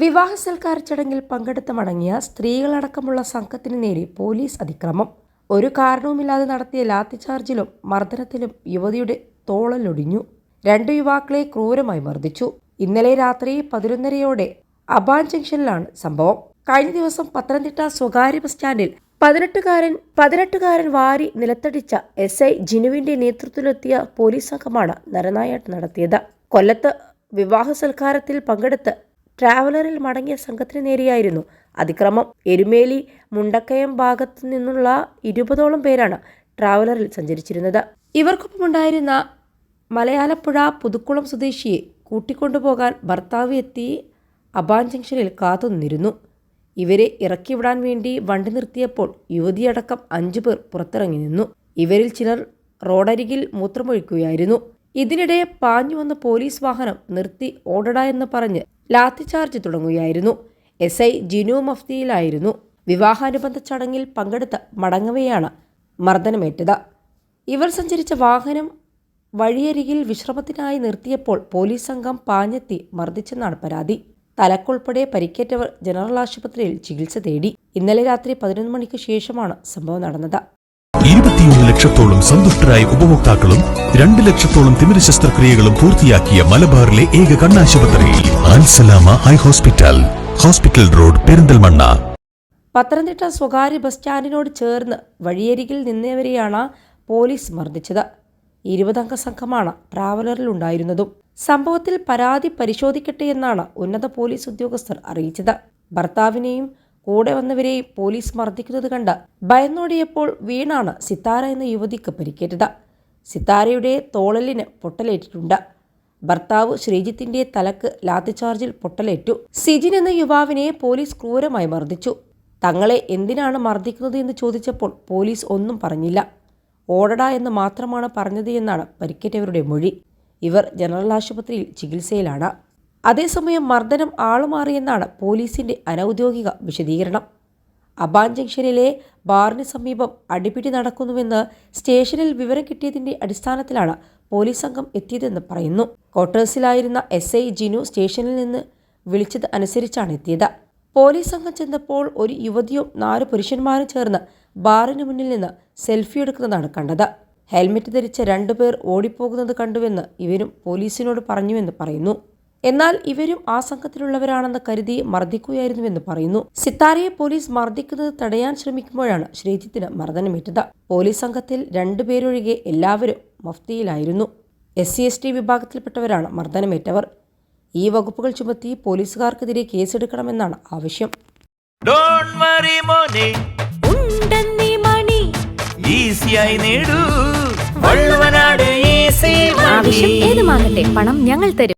വിവാഹ സൽക്കാര ചടങ്ങിൽ പങ്കെടുത്ത് മടങ്ങിയ സ്ത്രീകളടക്കമുള്ള സംഘത്തിന് നേരെ പോലീസ് അതിക്രമം. ഒരു കാരണവുമില്ലാതെ നടത്തിയ ലാത്തിചാർജിലും മർദ്ദനത്തിലും യുവതിയുടെ തോളലൊടിഞ്ഞു. രണ്ട് യുവാക്കളെ ക്രൂരമായി മർദ്ദിച്ചു. ഇന്നലെ രാത്രി പതിനൊന്നരയോടെ അബാൻ ജംഗ്ഷനിലാണ് സംഭവം. കഴിഞ്ഞ ദിവസം പത്തനംതിട്ട സ്വകാര്യ ബസ് സ്റ്റാൻഡിൽ പതിനെട്ടുകാരൻ പതിനെട്ടുകാരൻ വാരി നിലത്തടിച്ച എസ് ഐ ജിനുവിന്റെ നേതൃത്വത്തിലെത്തിയ പോലീസ് സംഘമാണ് നരനായാട്ട് നടത്തിയത്. കൊല്ലത്ത് വിവാഹ സൽക്കാരത്തിൽ പങ്കെടുത്ത് ട്രാവലറിൽ മടങ്ങിയ സംഘത്തിന് നേരെയായിരുന്നു. അതിക്രമം. എരുമേലി മുണ്ടക്കയം ഭാഗത്തു നിന്നുള്ള ഇരുപതോളം പേരാണ് ട്രാവലറിൽ സഞ്ചരിച്ചിരുന്നത്. ഇവർക്കൊപ്പമുണ്ടായിരുന്ന മലയാലപ്പുഴ പുതുക്കുളം സ്വദേശിയെ കൂട്ടിക്കൊണ്ടുപോകാൻ ഭർത്താവ് എത്തി അബാൻ ജംഗ്ഷനിൽ കാത്തുനിന്നിരുന്നു. ഇവരെ ഇറക്കിവിടാൻ വേണ്ടി വണ്ടി നിർത്തിയപ്പോൾ യുവതിയടക്കം അഞ്ചു പേർ പുറത്തിറങ്ങി നിന്നു. ഇവരിൽ ചിലർ റോഡരികിൽ മൂത്രമൊഴിക്കുകയായിരുന്നു. ഇതിനിടെ പാഞ്ഞു വന്ന പോലീസ് വാഹനം നിർത്തി ഓടടാ എന്ന് പറഞ്ഞ് ലാത്തിചാർജ് തുടങ്ങുകയായിരുന്നു. എസ് ഐ ജിനു മഫ്തിയിലായിരുന്നു. വിവാഹാനുബന്ധ ചടങ്ങിൽ പങ്കെടുത്ത് മടങ്ങവെയാണ് മർദ്ദനമേറ്റത്. ഇവർ സഞ്ചരിച്ച വാഹനം വഴിയരികിൽ വിശ്രമത്തിനായി നിർത്തിയപ്പോൾ പോലീസ് സംഘം പാഞ്ഞെത്തി മർദ്ദിച്ചെന്നാണ് പരാതി. തലക്കുൾപ്പെടെ പരിക്കേറ്റവർ ജനറൽ ആശുപത്രിയിൽ ചികിത്സ തേടി. ഇന്നലെ രാത്രി പതിനൊന്ന് മണിക്ക് ശേഷമാണ് സംഭവം നടന്നത്. ഇരുപത്തിയൊന്ന് ലക്ഷത്തോളം സന്തുഷ്ടരായ ഉപഭോക്താക്കളും രണ്ട് ലക്ഷത്തോളം തിമിര ശസ്ത്രക്രിയകളും പൂർത്തിയാക്കിയ മലബാറിലെ ഏക കണ്ണാശുപത്രി Al Salama eye hospital hospital road Perinthalmanna. Pathanamthitta സ്വകാര്യ ബസ് സ്റ്റാൻഡിനോട് ചേർന്ന് വഴിയരികിൽ നിന്നവരെയാണ് പോലീസ് മർദ്ദിച്ചത്. ഇരുപതംഗ സംഘമാണ് ട്രാവലറിലുണ്ടായിരുന്നതും സംഭവത്തിൽ പരാതി പരിശോധിക്കട്ടെ എന്നാണ് ഉന്നത പോലീസ് ഉദ്യോഗസ്ഥർ അറിയിച്ചത്. ഭർത്താവിനെയും കൂടെ വന്നവരെയും പോലീസ് മർദ്ദിക്കുന്നത് കണ്ട് ഭയന്നോടിയപ്പോൾ വീണാണ് സിത്താര എന്ന യുവതിക്ക് പരിക്കേറ്റത്. സിത്താരയുടെ തോളലിന് പൊട്ടലേറ്റിട്ടുണ്ട്. ഭർത്താവ് ശ്രീജിത്തിന്റെ തലക്ക് ലാത്തിചാർജിൽ പൊട്ടലേറ്റു. സിജിൻ എന്ന യുവാവിനെ പോലീസ് ക്രൂരമായി മർദ്ദിച്ചു. തങ്ങളെ എന്തിനാണ് മർദ്ദിക്കുന്നത് എന്ന് ചോദിച്ചപ്പോൾ പോലീസ് ഒന്നും പറഞ്ഞില്ല. ഓടട എന്ന് മാത്രമാണ് പറഞ്ഞത് എന്നാണ് പരിക്കേറ്റവരുടെ മൊഴി. ഇവർ ജനറൽ ആശുപത്രിയിൽ ചികിത്സയിലാണ്. അതേസമയം മർദ്ദനം ആളുമാറിയെന്നാണ് പോലീസിന്റെ അനൗദ്യോഗിക വിശദീകരണം. അബാൻ ജംഗ്ഷനിലെ ബാറിന് സമീപം അടിപിടി നടക്കുന്നുവെന്ന് സ്റ്റേഷനിൽ വിവരം കിട്ടിയതിന്റെ അടിസ്ഥാനത്തിലാണ് പോലീസ് സംഘം എത്തിയതെന്ന് പറയുന്നു. ക്വാർട്ടേഴ്സിലായിരുന്ന എസ് ഐ ജിനു സ്റ്റേഷനിൽ നിന്ന് വിളിച്ചത് അനുസരിച്ചാണ് എത്തിയത്. പോലീസ് സംഘം ചെന്നപ്പോൾ ഒരു യുവതിയും നാല് പുരുഷന്മാരും ചേർന്ന് ബാറിന് മുന്നിൽ നിന്ന് സെൽഫി എടുക്കുന്നതാണ് കണ്ടത്. ഹെൽമെറ്റ് ധരിച്ച രണ്ടുപേർ ഓടിപ്പോകുന്നത് കണ്ടുവെന്ന് ഇവരും പോലീസിനോട് പറഞ്ഞുവെന്ന് പറയുന്നു. എന്നാൽ ഇവരും ആ സംഘത്തിലുള്ളവരാണെന്ന് കരുതി മർദ്ദിക്കുകയായിരുന്നുവെന്ന് പറയുന്നു. സിത്താരയെ പോലീസ് മർദ്ദിക്കുന്നത് തടയാൻ ശ്രമിക്കുമ്പോഴാണ് ശ്രീജിത്തിന് മർദ്ദനമേറ്റത്. പോലീസ് സംഘത്തിൽ രണ്ടുപേരൊഴികെ എല്ലാവരും മഫ്തിയിലായിരുന്നു. എസ് സി എസ് ടി വിഭാഗത്തിൽപ്പെട്ടവരാണ് മർദ്ദനമേറ്റവർ. ഈ വകുപ്പുകൾ ചുമത്തി പോലീസുകാർക്കെതിരെ കേസെടുക്കണമെന്നാണ് ആവശ്യം. ഡോണ്ട് വറി മോനെ. ഉണ്ടെന്നീ മണി. ഈസിയായി നേടൂ. വള്ളുവനാട് ഈസി ആവശ്യം ഏതുമാകട്ടെ പണം ഞങ്ങൾ തരും.